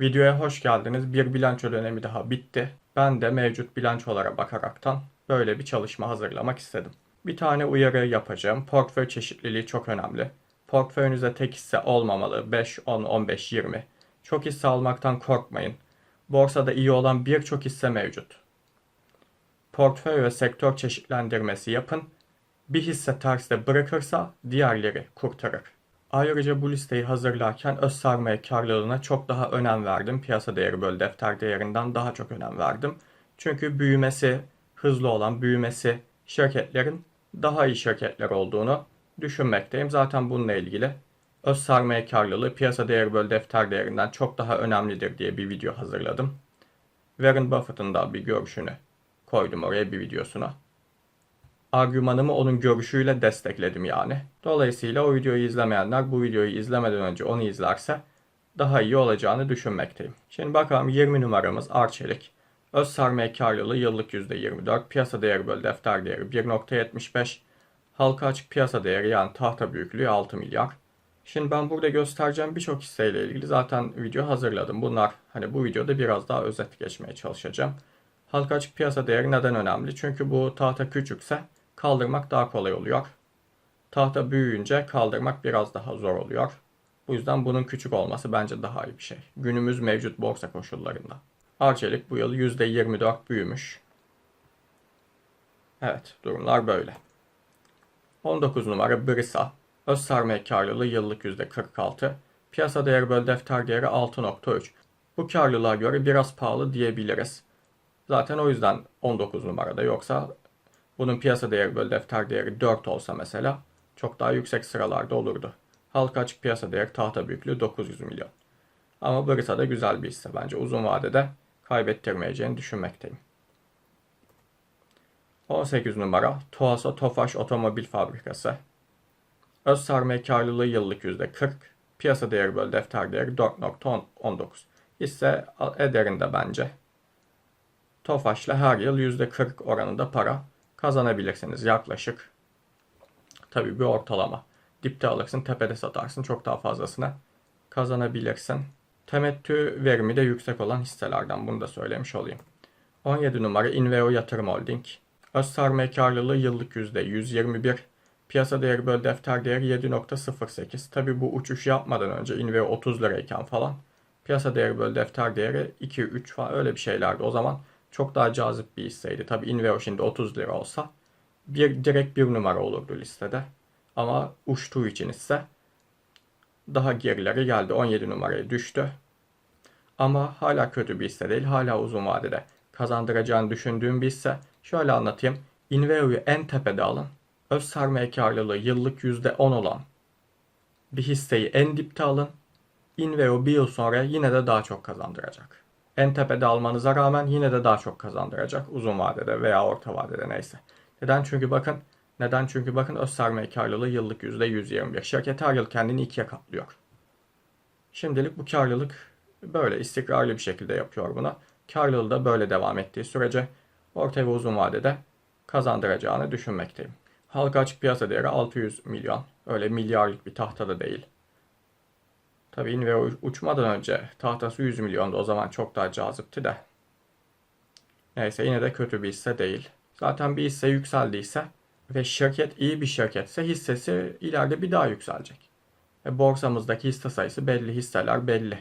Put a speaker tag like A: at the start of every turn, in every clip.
A: Videoya hoş geldiniz. Bir bilanço dönemi daha bitti. Ben de mevcut bilançolara bakaraktan böyle bir çalışma hazırlamak istedim. Bir tane uyarı yapacağım. Portföy çeşitliliği çok önemli. Portföyünüzde tek hisse olmamalı. 5, 10, 15, 20. Çok hisse almaktan korkmayın. Borsada iyi olan birçok hisse mevcut. Portföy ve sektör çeşitlendirmesi yapın. Bir hisse terste bırakırsa diğerleri kurtarır. Ayrıca bu listeyi hazırlarken öz sermaye karlılığına çok daha önem verdim. Piyasa değeri bölü defter değerinden daha çok önem verdim. Çünkü büyümesi, hızlı olan büyümesi şirketlerin daha iyi şirketler olduğunu düşünmekteyim. Zaten bununla ilgili öz sermaye karlılığı piyasa değeri bölü defter değerinden çok daha önemlidir diye bir video hazırladım. Warren Buffett'ın da bir görüşünü koydum oraya bir videosuna argümanımı onun görüşüyle destekledim yani. Dolayısıyla o videoyu izlemeyenler bu videoyu izlemeden önce onu izlerse daha iyi olacağını düşünmekteyim. Şimdi bakalım 20 numaramız Arçelik. Öz sermaye karlılığı yıllık %24, piyasa değeri bölü defter değeri 1.75, halka açık piyasa değeri yani tahta büyüklüğü 6 milyar. Şimdi ben burada göstereceğim birçok hisseyle ilgili zaten video hazırladım. Bunlar hani bu videoda biraz daha özet geçmeye çalışacağım. Halka açık piyasa değeri neden önemli? Çünkü bu tahta küçükse kaldırmak daha kolay oluyor. Tahta büyüyünce kaldırmak biraz daha zor oluyor. Bu yüzden bunun küçük olması bence daha iyi bir şey. Günümüz mevcut borsa koşullarında. Arçelik bu yıl %24 büyümüş. Evet, durumlar böyle. 19 numara Brisa. Öz sermaye karlılığı yıllık %46. Piyasa değeri bölü defter değeri 6.3. Bu karlılığa göre biraz pahalı diyebiliriz. Zaten o yüzden 19 numarada yoksa bunun piyasa değeri bölü defter değeri 4 olsa mesela çok daha yüksek sıralarda olurdu. Halka açık piyasa değeri tahta büyüklüğü 900 milyon. Ama Brisa da güzel bir hisse bence. Uzun vadede kaybettirmeyeceğini düşünmekteyim. 18 numara Tuasa Tofaş Otomobil Fabrikası. Öz sermaye karlılığı yıllık %40. Piyasa değeri bölü defter değeri 4.19. Hisse ederinde bence. Tofaş'la her yıl %40 oranında para kazanabilirsiniz yaklaşık. Tabii bir ortalama. Dipte alırsın, tepede satarsın. Çok daha fazlasını kazanabilirsin. Temettü verimi de yüksek olan hisselerden bunu da söylemiş olayım. 17 numara Inveo Yatırım Holding. Öz sermaye karlılığı yıllık %121. Piyasa değeri bölü defter değeri 7.08. Tabi bu uçuş yapmadan önce Inveo 30 lirayken falan piyasa değeri bölü defter değeri 2-3 falan öyle bir şeylerdi. O zaman çok daha cazip bir hisseydi. Tabi Inveo şimdi 30 lira olsa bir direkt bir numara olurdu listede. Ama uçtuğu için ise daha gerilere geldi. 17 numaraya düştü. Ama hala kötü bir hisse değil. Hala uzun vadede kazandıracağını düşündüğüm bir hisse. Şöyle anlatayım. Inveo'yu en tepede alın. Öz sermaye karlılığı yıllık %10 olan bir hisseyi en dipte alın. Inveo bir yıl sonra yine de daha çok kazandıracak en tepede almanıza rağmen yine de daha çok kazandıracak uzun vadede veya orta vadede neyse. Neden? Çünkü bakın neden? Çünkü bakın öz sermaye karlılığı yıllık %121. Şirket her yıl kendini ikiye katlıyor. Şimdilik bu karlılık böyle istikrarlı bir şekilde yapıyor buna. Karlılığı da böyle devam ettiği sürece orta ve uzun vadede kazandıracağını düşünmekteyim. Halka açık piyasa değeri 600 milyon. Öyle milyarlık bir tahtada değil. Tabii Inveo uçmadan önce tahtası 100 milyondu. O zaman çok daha cazipti de. Neyse yine de kötü bir hisse değil. Zaten bir hisse yükseldiyse ve şirket iyi bir şirketse hissesi ileride bir daha yükselecek. E, borsamızdaki hisse sayısı belli, hisseler belli.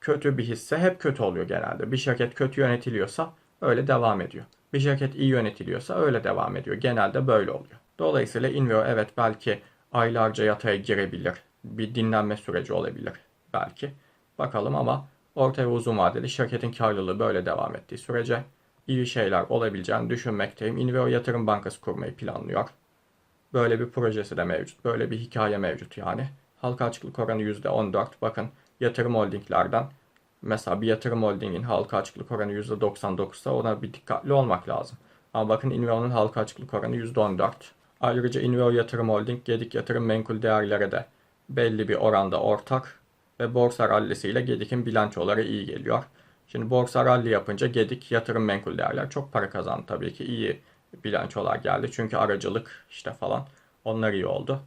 A: Kötü bir hisse hep kötü oluyor genelde. Bir şirket kötü yönetiliyorsa öyle devam ediyor. Bir şirket iyi yönetiliyorsa öyle devam ediyor. Genelde böyle oluyor. Dolayısıyla Inveo evet belki aylarca yataya girebilir bir dinlenme süreci olabilir belki. Bakalım ama orta ve uzun vadeli şirketin karlılığı böyle devam ettiği sürece iyi şeyler olabileceğini düşünmekteyim. Inveo Yatırım Bankası kurmayı planlıyor. Böyle bir projesi de mevcut. Böyle bir hikaye mevcut yani. Halka açıklık oranı %14. Bakın yatırım holdinglerden mesela bir yatırım holdingin halka açıklık oranı %99 ise ona bir dikkatli olmak lazım. Ama bakın Inveo'nun halka açıklık oranı %14. Ayrıca Inveo Yatırım Holding Gedik Yatırım Menkul Değerlere de belli bir oranda ortak ve borsa rallisiyle Gedik'in bilançoları iyi geliyor. Şimdi borsa ralli yapınca Gedik yatırım menkul değerler çok para kazandı tabii ki iyi bilançolar geldi. Çünkü aracılık işte falan onlar iyi oldu.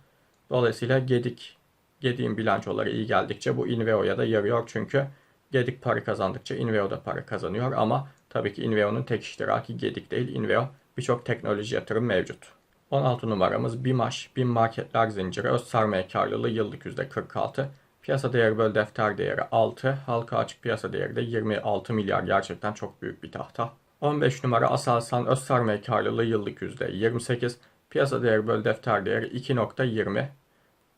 A: Dolayısıyla Gedik Gedik'in bilançoları iyi geldikçe bu Inveo'ya da yarıyor çünkü Gedik para kazandıkça Inveo da para kazanıyor ama tabii ki Inveo'nun tek iştiraki Gedik değil. Inveo birçok teknoloji yatırım mevcut. 16 numaramız BİMAŞ, BİM Marketler Zinciri, öz sermaye karlılığı yıllık %46, piyasa değeri böl defter değeri 6, halka açık piyasa değeri de 26 milyar gerçekten çok büyük bir tahta. 15 numara Aselsan öz sermaye karlılığı yıllık %28, piyasa değeri böl defter değeri 2.20,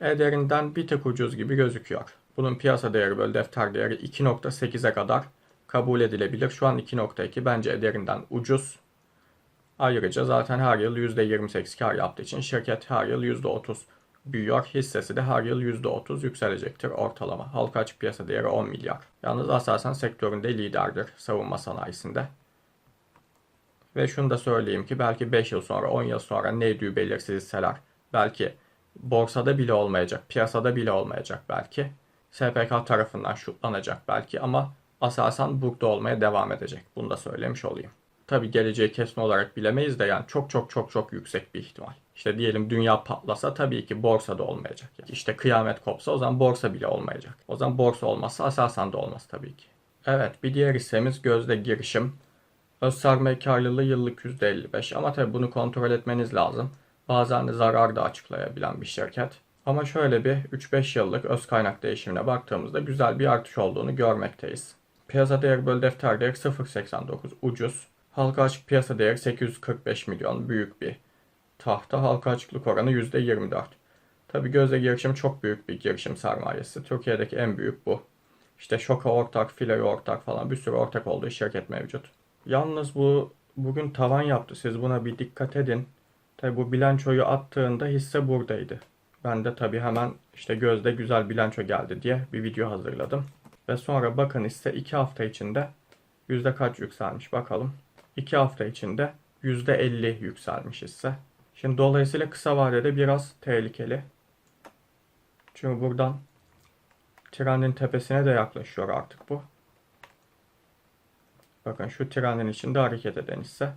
A: Eder'inden bir tık ucuz gibi gözüküyor. Bunun piyasa değeri böl defter değeri 2.8'e kadar kabul edilebilir. Şu an 2.2 bence Eder'inden ucuz. Ayrıca zaten her yıl %28 kar yaptığı için şirket her yıl %30 büyüyor. Hissesi de her yıl %30 yükselecektir ortalama. Halka açık piyasa değeri 10 milyar. Yalnız Aselsan sektöründe liderdir savunma sanayisinde. Ve şunu da söyleyeyim ki belki 5 yıl sonra 10 yıl sonra neydi belirsiz hisseler belki borsada bile olmayacak, piyasada bile olmayacak belki. SPK tarafından şutlanacak belki ama Aselsan burada olmaya devam edecek. Bunu da söylemiş olayım. Tabi geleceği kesin olarak bilemeyiz de yani çok çok çok çok yüksek bir ihtimal. İşte diyelim dünya patlasa tabii ki borsada olmayacak. İşte kıyamet kopsa o zaman borsa bile olmayacak. O zaman borsa olmazsa Aselsan da olmaz tabii ki. Evet bir diğer hissemiz Gözde Girişim. Öz sermaye karlılığı yıllık %55 ama tabii bunu kontrol etmeniz lazım. Bazen de zarar da açıklayabilen bir şirket. Ama şöyle bir 3-5 yıllık öz kaynak değişimine baktığımızda güzel bir artış olduğunu görmekteyiz. Piyasa değeri bölü defter değeri 0.89 ucuz. Halka açık piyasa değeri 845 milyon büyük bir tahta. Halka açıklık oranı %24. Tabi gözle girişim çok büyük bir girişim sermayesi. Türkiye'deki en büyük bu. İşte Şoka ortak, Filo'ya ortak falan bir sürü ortak olduğu şirket mevcut. Yalnız bu bugün tavan yaptı. Siz buna bir dikkat edin. Tabi bu bilançoyu attığında hisse buradaydı. Ben de tabi hemen işte gözde güzel bilanço geldi diye bir video hazırladım. Ve sonra bakın hisse 2 hafta içinde yüzde kaç yükselmiş bakalım. 2 hafta içinde %50 yükselmiş hisse. Şimdi dolayısıyla kısa vadede biraz tehlikeli. Çünkü buradan trendin tepesine de yaklaşıyor artık bu. Bakın şu trendin içinde hareket eden hisse.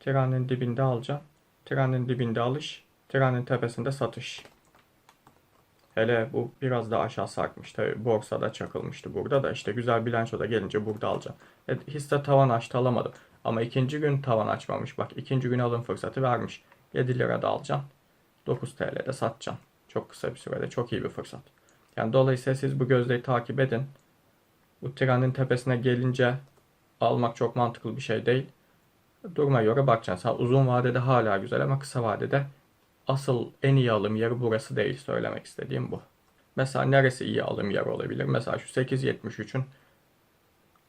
A: Trendin dibinde alacağım. Trendin dibinde alış. Trendin tepesinde satış. Hele bu biraz daha aşağı sarkmış. Tabi borsada çakılmıştı burada da işte güzel bilanço da gelince burada alacağım. E, hisse tavan açtı alamadım. Ama ikinci gün tavan açmamış. Bak ikinci gün alım fırsatı vermiş. 7 lira da alacağım. 9 TL'de satacağım. Çok kısa bir sürede çok iyi bir fırsat. Yani dolayısıyla siz bu gözleyi takip edin. Bu trendin tepesine gelince almak çok mantıklı bir şey değil. Duruma göre bakacaksın. Ha, uzun vadede hala güzel ama kısa vadede asıl en iyi alım yeri burası değil söylemek istediğim bu. Mesela neresi iyi alım yeri olabilir? Mesela şu 8.73'ün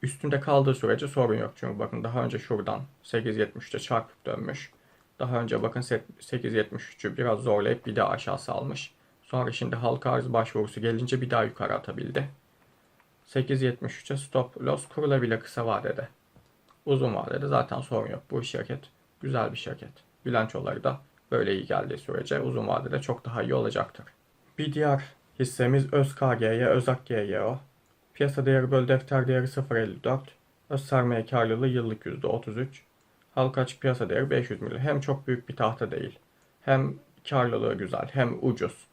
A: üstünde kaldığı sürece sorun yok. Çünkü bakın daha önce şuradan 8.73'e çarpıp dönmüş. Daha önce bakın 8.73'ü biraz zorlayıp bir daha aşağı salmış. Sonra şimdi halka arz başvurusu gelince bir daha yukarı atabildi. 8.73'e stop loss kurulabilir kısa vadede. Uzun vadede zaten sorun yok. Bu şirket güzel bir şirket. Bilançoları da böyle iyi geldiği sürece uzun vadede çok daha iyi olacaktır. Bir diğer hissemiz ÖzKG'ye, Özak GYO. Piyasa değeri bölü defter değeri 0.54. Öz sermaye karlılığı yıllık %33. Halka açık piyasa değeri 500 milyon. Hem çok büyük bir tahta değil. Hem karlılığı güzel hem ucuz.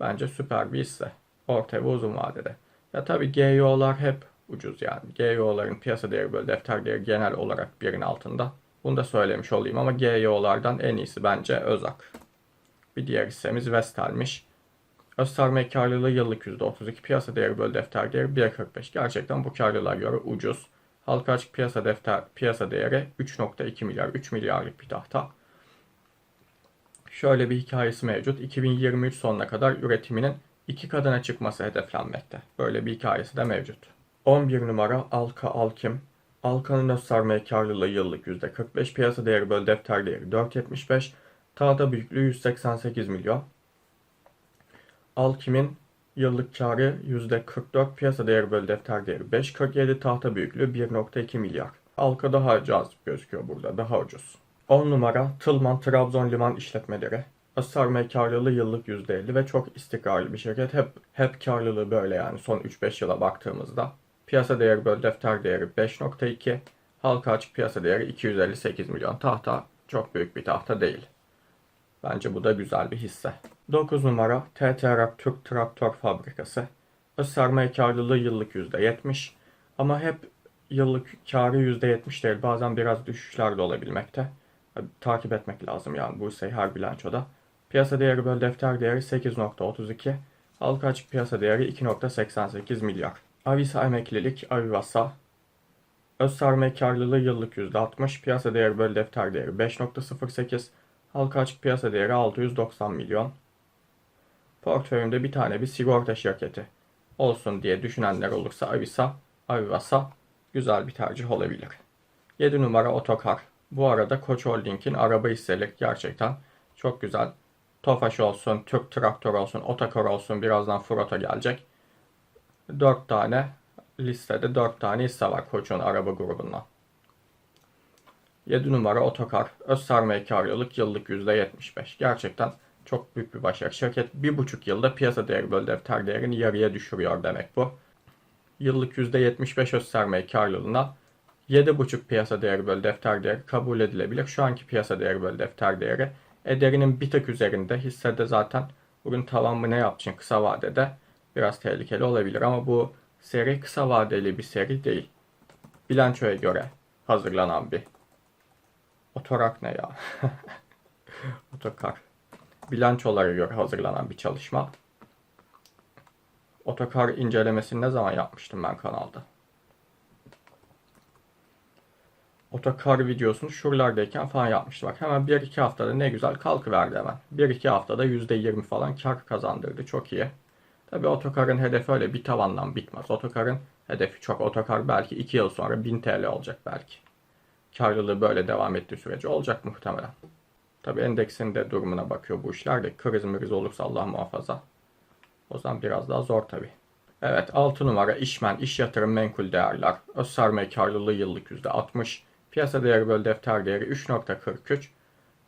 A: Bence süper bir hisse. Orta ve uzun vadede. Ya tabi GYO'lar hep ucuz yani. GYO'ların piyasa değeri bölü defter değeri genel olarak birin altında. Bunu da söylemiş olayım ama GYO'lardan en iyisi bence Özak. Bir diğer hissemiz Vestel'miş. Öz sermaye karlılığı yıllık %32, piyasa değeri bölü defter değeri 1.45. Gerçekten bu karlılığa göre ucuz. Halka açık piyasa defter piyasa değeri 3.2 milyar, 3 milyarlık bir tahta. Şöyle bir hikayesi mevcut. 2023 sonuna kadar üretiminin iki katına çıkması hedeflenmekte. Böyle bir hikayesi de mevcut. 11 numara Alka Alkim. Alka'nın öz sermaye karlılığı yıllık %45, piyasa değeri bölü defter değeri 4.75, tahta büyüklüğü 188 milyon. Alkim'in yıllık karı %44, piyasa değeri bölü defter değeri 5.47, tahta büyüklüğü 1.2 milyar. Alka daha cazip gözüküyor burada, daha ucuz. 10 numara Tılman Trabzon Liman İşletmeleri. Sermaye karlılığı yıllık %50 ve çok istikrarlı bir şirket. Hep hep karlılığı böyle yani son 3-5 yıla baktığımızda. Piyasa değeri bölü defter değeri 5.2. Halka açık piyasa değeri 258 milyon. Tahta çok büyük bir tahta değil. Bence bu da güzel bir hisse. 9 numara TTRAK Türk Traktör Fabrikası. Öz sermaye karlılığı yıllık %70. Ama hep yıllık karı %70 değil. Bazen biraz düşüşler de olabilmekte. Takip etmek lazım yani bu hisseyi her bilançoda. Piyasa değeri bölü defter değeri 8.32. Halka açık piyasa değeri 2.88 milyar. Avisa emeklilik, Avivasa. Öz sermaye karlılığı yıllık %60. Piyasa değeri bölü defter değeri 5.08. Halka açık piyasa değeri 690 milyon. Portföyümde bir tane bir sigorta şirketi olsun diye düşünenler olursa Avisa, Avivasa güzel bir tercih olabilir. 7 numara Otokar. Bu arada Koç Holding'in araba hisseleri gerçekten çok güzel. Tofaş olsun, Türk Traktör olsun, Otokar olsun birazdan Froto gelecek. 4 tane listede 4 tane hisse var Koç'un araba grubundan. 7 numara Otokar. Öz sermaye karlılık yıllık %75. Gerçekten çok büyük bir başarı. Şirket 1,5 yılda piyasa değeri bölü defter değerini yarıya düşürüyor demek bu. Yıllık %75 öz sermaye karlılığına 7,5 piyasa değeri bölü defter değeri kabul edilebilir. Şu anki piyasa değeri bölü defter değeri ederinin bir tık üzerinde hissede zaten bugün tavan ne yapacak kısa vadede biraz tehlikeli olabilir ama bu seri kısa vadeli bir seri değil. Bilançoya göre hazırlanan bir otorak ne ya? Otokar. Bilançolara göre hazırlanan bir çalışma. Otokar incelemesini ne zaman yapmıştım ben kanalda? Otokar videosunu şuralardayken falan yapmıştım. Bak hemen 1-2 haftada ne güzel kalkıverdi hemen. 1-2 haftada %20 falan kar kazandırdı. Çok iyi. Tabi otokarın hedefi öyle bir tavandan bitmez. Otokarın hedefi çok. Otokar belki 2 yıl sonra 1000 TL olacak belki. Karlılığı böyle devam ettiği sürece olacak muhtemelen. Tabi endeksin de durumuna bakıyor bu işler de. Kriz mriz olursa Allah muhafaza. O zaman biraz daha zor tabi. Evet 6 numara işmen, iş yatırım, menkul değerler. Öz sermaye karlılığı yıllık %60. Piyasa değeri bölü defter değeri 3.43.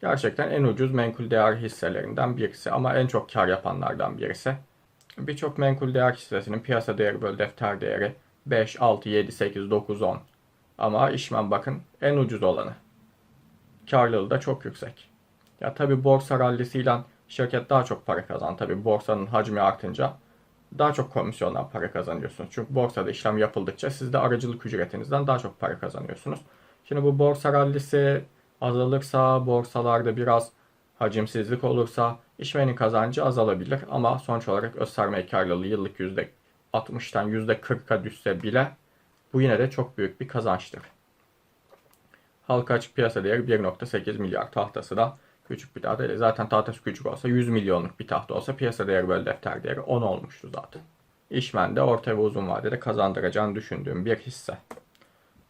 A: Gerçekten en ucuz menkul değer hisselerinden birisi ama en çok kar yapanlardan birisi. Birçok menkul değer hissesinin piyasa değeri bölü defter değeri 5, 6, 7, 8, 9, 10. Ama işmen bakın en ucuz olanı. Karlılığı da çok yüksek. Ya tabi borsa rallisiyle şirket daha çok para kazan. Tabi borsanın hacmi artınca daha çok komisyondan para kazanıyorsunuz. Çünkü borsada işlem yapıldıkça siz de aracılık ücretinizden daha çok para kazanıyorsunuz. Şimdi bu borsa rallisi azalırsa, borsalarda biraz hacimsizlik olursa işverenin kazancı azalabilir. Ama sonuç olarak öz sermaye karlılığı yıllık %60'tan %40'a düşse bile bu yine de çok büyük bir kazançtır. Halka açık piyasa değeri 1.8 milyar tahtası da küçük bir tahta. Zaten tahtası küçük olsa 100 milyonluk bir tahta olsa piyasa değeri bölü defter değeri 10 olmuştu zaten. İşmen de orta ve uzun vadede kazandıracağını düşündüğüm bir hisse.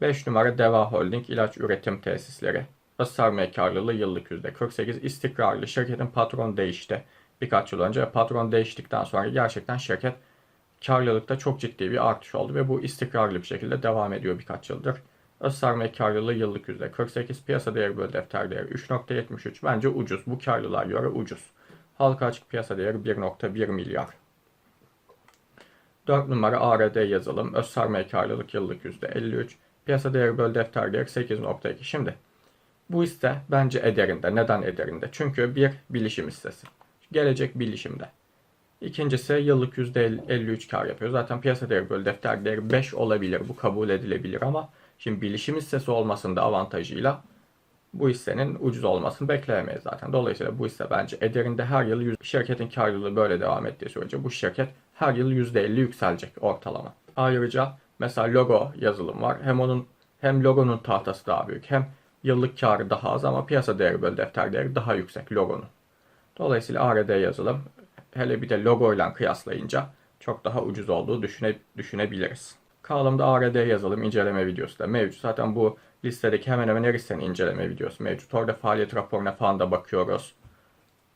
A: 5 numara Deva Holding ilaç üretim tesisleri. Sermaye karlılığı yıllık %48 istikrarlı. Şirketin patron değişti birkaç yıl önce. Patron değiştikten sonra gerçekten şirket karlılıkta çok ciddi bir artış oldu ve bu istikrarlı bir şekilde devam ediyor birkaç yıldır. Öz sermaye karlılığı yıllık %48, piyasa değeri bölü defter değeri 3.73. Bence ucuz. Bu karlılığa göre ucuz. Halka açık piyasa değeri 1.1 milyar. 4 numara ARD yazılım. Öz sermaye karlılık yıllık %53. Piyasa değeri bölü defter değeri 8.2. Şimdi bu hisse bence ederinde. Neden ederinde? Çünkü bir bilişim hissesi. Gelecek bilişimde. İkincisi yıllık %53 kar yapıyor. Zaten piyasa değeri bölü defter değeri 5 olabilir. Bu kabul edilebilir ama şimdi bilişim hissesi olmasında avantajıyla bu hissenin ucuz olmasını bekleyemeyiz zaten. Dolayısıyla bu hisse bence ederinde her yıl 100, şirketin karlılığı böyle devam ettiği sürece bu şirket her yıl %50 yükselecek ortalama. Ayrıca mesela logo yazılım var. Hem onun hem logonun tahtası daha büyük hem yıllık karı daha az ama piyasa değeri bölü defter değeri daha yüksek logonun. Dolayısıyla ARD yazılım hele bir de logo ile kıyaslayınca çok daha ucuz olduğu düşüne, düşünebiliriz. Kanalımda ARD yazılım inceleme videosu da mevcut. Zaten bu listedeki hemen hemen her listenin inceleme videosu mevcut. Orada faaliyet raporuna falan da bakıyoruz.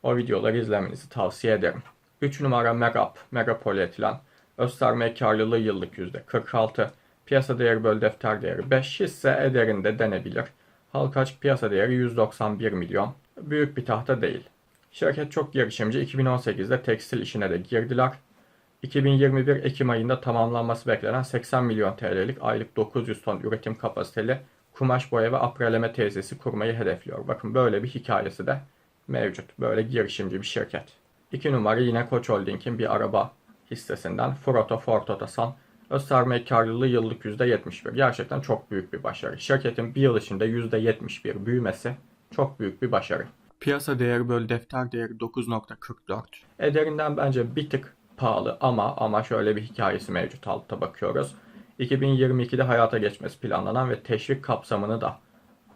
A: O videoları izlemenizi tavsiye ederim. 3 numara Megap, Megapolietilen. Öz sermaye karlılığı yıllık %46. Piyasa değeri bölü defter değeri 5 hisse ederinde denebilir. Halka açık piyasa değeri 191 milyon. Büyük bir tahta değil. Şirket çok girişimci 2018'de tekstil işine de girdiler. 2021 Ekim ayında tamamlanması beklenen 80 milyon TL'lik aylık 900 ton üretim kapasiteli kumaş boya ve apreleme tesisi kurmayı hedefliyor. Bakın böyle bir hikayesi de mevcut. Böyle girişimci bir şirket. 2 numara yine Koç Holding'in bir araba hissesinden Froto Ford Otosan sermaye karlılığı yıllık %71. Gerçekten çok büyük bir başarı. Şirketin bir yıl içinde %71 büyümesi çok büyük bir başarı. Piyasa değeri bölü defter değeri 9.44. Ederinden bence bir tık pahalı ama ama şöyle bir hikayesi mevcut altta bakıyoruz. 2022'de hayata geçmesi planlanan ve teşvik kapsamını da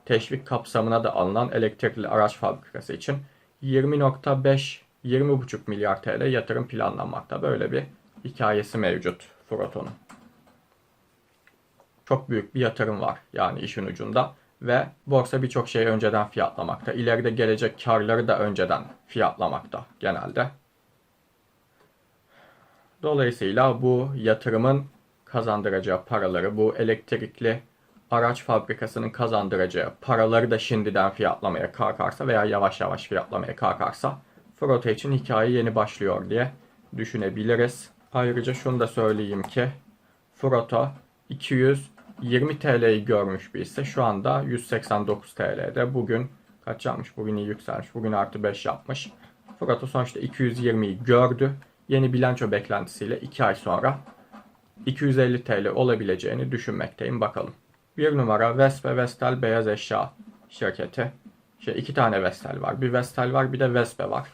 A: teşvik kapsamına da alınan elektrikli araç fabrikası için 20.5 20.5 milyar TL yatırım planlanmakta. Böyle bir hikayesi mevcut Froton'un. Çok büyük bir yatırım var yani işin ucunda ve borsa birçok şeyi önceden fiyatlamakta. İleride gelecek karları da önceden fiyatlamakta genelde. Dolayısıyla bu yatırımın kazandıracağı paraları, bu elektrikli araç fabrikasının kazandıracağı paraları da şimdiden fiyatlamaya kalkarsa veya yavaş yavaş fiyatlamaya kalkarsa Frota için hikaye yeni başlıyor diye düşünebiliriz. Ayrıca şunu da söyleyeyim ki Frota 220 TL'yi görmüş bir ise şu anda 189 TL'de. Bugün kaç yapmış? Bugün iyi yükselmiş. Bugün artı 5 yapmış. Frota sonuçta 220'yi gördü. Yeni bilanço beklentisiyle 2 ay sonra 250 TL olabileceğini düşünmekteyim. Bakalım. Bir numara Vespe Vestel Beyaz Eşya şirketi. Şey, iki tane Vestel var. Bir Vestel var bir de Vespe var.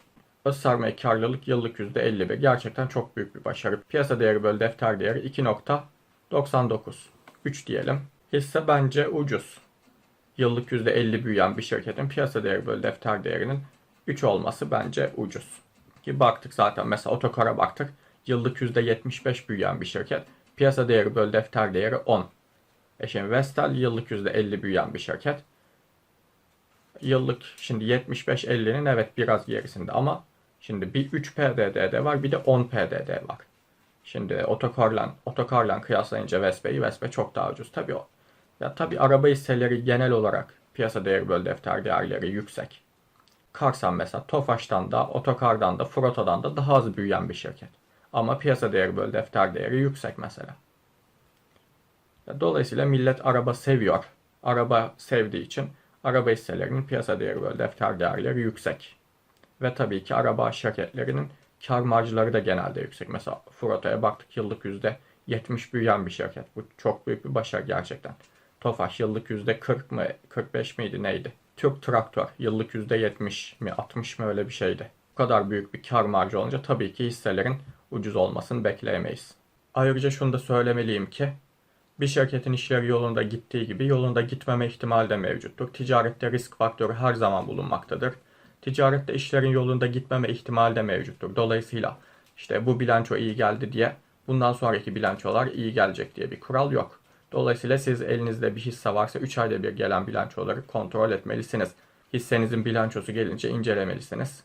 A: Öz sermaye karlılık yıllık %51. Gerçekten çok büyük bir başarı. Piyasa değeri bölü defter değeri 2.99. 3 diyelim. Hisse bence ucuz. Yıllık %50 büyüyen bir şirketin piyasa değeri bölü defter değerinin 3 olması bence ucuz. Ki baktık zaten mesela Otokar'a baktık. Yıllık %75 büyüyen bir şirket. Piyasa değeri bölü defter değeri 10. E şimdi Vestel yıllık %50 büyüyen bir şirket. Yıllık şimdi 75-50'nin evet biraz gerisinde ama şimdi bir 3 PDD'de var bir de 10 PDD var. Şimdi otokarla otokarla kıyaslayınca Vespe'yi Vespe çok daha ucuz. Tabii o. Ya tabii araba hisseleri genel olarak piyasa değeri bölü defter değerleri yüksek. Karsan mesela Tofaş'tan da, Otokar'dan da, Frota'dan da daha az büyüyen bir şirket. Ama piyasa değeri bölü defter değeri yüksek mesela. Dolayısıyla millet araba seviyor. Araba sevdiği için araba hisselerinin piyasa değeri bölü defter değerleri yüksek. Ve tabii ki araba şirketlerinin kar marjları da genelde yüksek. Mesela Frota'ya baktık yıllık %70 büyüyen bir şirket. Bu çok büyük bir başarı gerçekten. Tofaş yıllık %40 mı 45 miydi neydi? Türk Traktör yıllık %70 mi 60 mı öyle bir şeydi. Bu kadar büyük bir kar marjı olunca tabii ki hisselerin ucuz olmasını bekleyemeyiz. Ayrıca şunu da söylemeliyim ki bir şirketin işleri yolunda gittiği gibi yolunda gitmeme ihtimali de mevcuttur. Ticarette risk faktörü her zaman bulunmaktadır. Ticarette işlerin yolunda gitmeme ihtimali de mevcuttur. Dolayısıyla işte bu bilanço iyi geldi diye bundan sonraki bilançolar iyi gelecek diye bir kural yok. Dolayısıyla siz elinizde bir hisse varsa 3 ayda bir gelen bilançoları kontrol etmelisiniz. Hissenizin bilançosu gelince incelemelisiniz.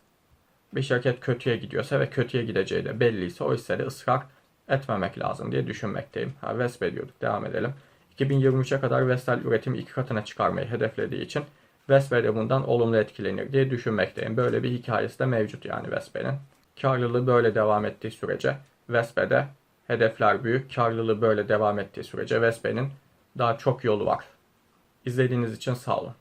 A: Bir şirket kötüye gidiyorsa ve kötüye gideceği de belliyse o hissede ısrar etmemek lazım diye düşünmekteyim. Ha, Vespe diyorduk. Devam edelim. 2023'e kadar Vestel üretimi iki katına çıkarmayı hedeflediği için Vespe de bundan olumlu etkilenir diye düşünmekteyim. Böyle bir hikayesi de mevcut yani Vespe'nin. Karlılığı böyle devam ettiği sürece Vespe'de hedefler büyük. Karlılığı böyle devam ettiği sürece Vespe'nin daha çok yolu var. İzlediğiniz için sağ olun.